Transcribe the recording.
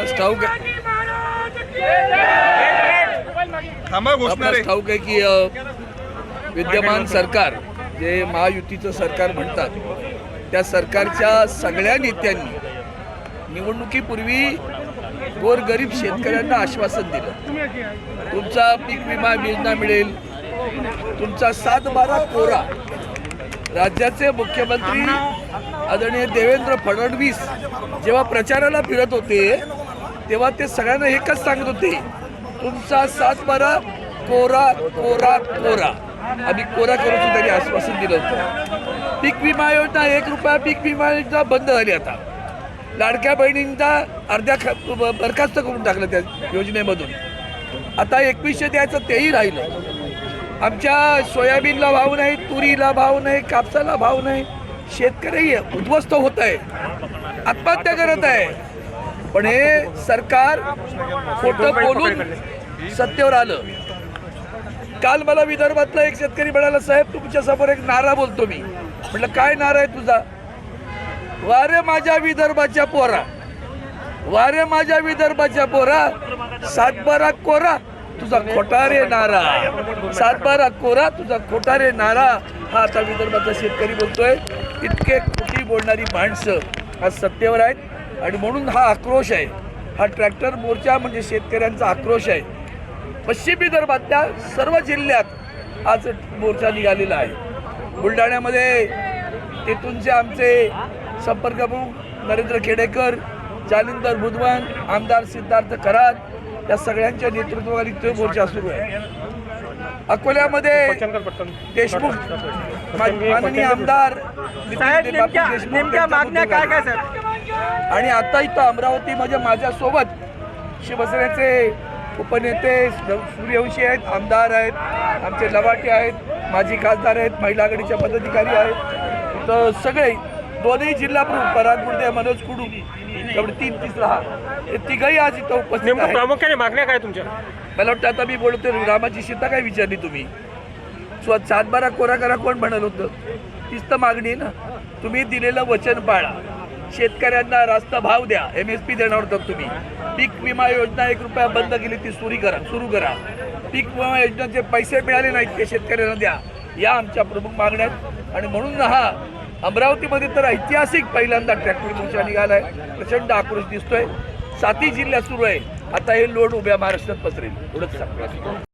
आपणास ठाऊक आहे. थांबा घोषणार आपणास आहे ठाऊक आहे की अ, विद्यमान सरकार जे महायुतीचं सरकार म्हणतात त्या सरकारच्या सगळ्या नेत्यांनी निवडणुकीपूर्वी गोरगरीब शेतकऱ्यांना आश्वासन दिलं. तुमचा पीक विमा योजना मिळेल. तुमचा सात बारा कोरा. राज्याचे मुख्यमंत्री आदरणीय देवेंद्र फडणवीस जेव्हा प्रचाराला फिरत होते तेव्हा ते सगळ्यांना एकच सांगत होते तुमचा सात बारा कोरा कोरा कोरा. आम्ही कोरा करून त्यांनी आश्वासन दिलं होतं. पीक विमा योजना एक रुपया पीक विमा योजना बंद झाली आता. लाडक्या बहिणींचा अर्ध्या ख बरखास्त करून टाकलं त्या योजनेमधून. आता एकवीसशे द्यायचं तेही राहिलं. आमच्या सोयाबीनला भाव नाही तुरीला भाव नाही कापसाला भाव नाही. शेतकरी उद्ध्वस्त होत आहे. आत्महत्या करत आहे. पण हे सरकार खोटं बोलून सत्तेवर आलं. काल मला विदर्भातला एक शेतकरी म्हणाला साहेब तुमच्यासमोर एक नारा बोलतो मी. म्हटलं काय नारा आहे तुझा? वारे माझ्या विदर्भाच्या पोरा. वारे माझ्या विदर्भाच्या पोरा. सातबारा कोरा तुझा खोटारे नारा. सातबारा कोरा तुझा खोटारे नारा. हा आता विदर्भाचा शेतकरी बोलतोय. इतके खोटी बोलणारी माणसं आज सत्तेवर आहेत. आणि म्हणून हा आक्रोश आहे. हा ट्रॅक्टर मोर्चा म्हणजे शेतकऱ्यांचा आक्रोश आहे. पश्चिम विदर्भातल्या सर्व जिल्ह्यात आज मोर्चा निघालेला आहे. बुलढाण्यामध्ये तेथूनचे आमचे संपर्क प्रमुख नरेंद्र खेडेकर जालिंदर बुधवान आमदार सिद्धार्थ कराड या सगळ्यांच्या नेतृत्वाखाली तो मोर्चा सुरू आहे. अकोल्यामध्ये देशमुख माननीय आमदार देशमुख मागण्या काय काय. आणि आता इथं अमरावतीमध्ये माझ्यासोबत शिवसेनेचे उपनेते सूर्यवंशी आहेत आमदार आहेत आमचे लवाटे आहेत माजी खासदार आहेत महिला आघाडीच्या पदाधिकारी आहेत. तर सगळे दोन्ही जिल्हा गुर्दे मनोज कुडू तेवढे तीन तिसरा हे. तिघही आज इथं उपस्थित आहेत. प्रामुख्याने मागण्या काय तुमच्या? मला वाटतं आता मी बोलतो रामाची सीता काय विचारली तुम्ही? स्व सातबारा कोरा करा कोण म्हणाल होतं? तीच तर मागणी आहे ना. तुम्ही दिलेलं वचन पाळा. शेतकऱ्यांना रास्त भाव द्या. एम एस पी देणार होतात तुम्ही. पीक विमा योजना एक रुपया बंद केली ती सुरू करा सुरू करा. पीक विमा योजनेचे पैसे मिळाले नाहीत ते शेतकऱ्यांना द्या. या आमच्या प्रमुख मागण्या आहेत. आणि म्हणून हा अमरावतीमध्ये तर ऐतिहासिक पहिल्यांदा ट्रॅक्टर मोर्चा आहे प्रचंड आक्रोश दिसतोय. सातही जिल्ह्यात सुरू आहे. आता हे लोड उभ्या महाराष्ट्रात पसरेल. एवढंच सांगतो.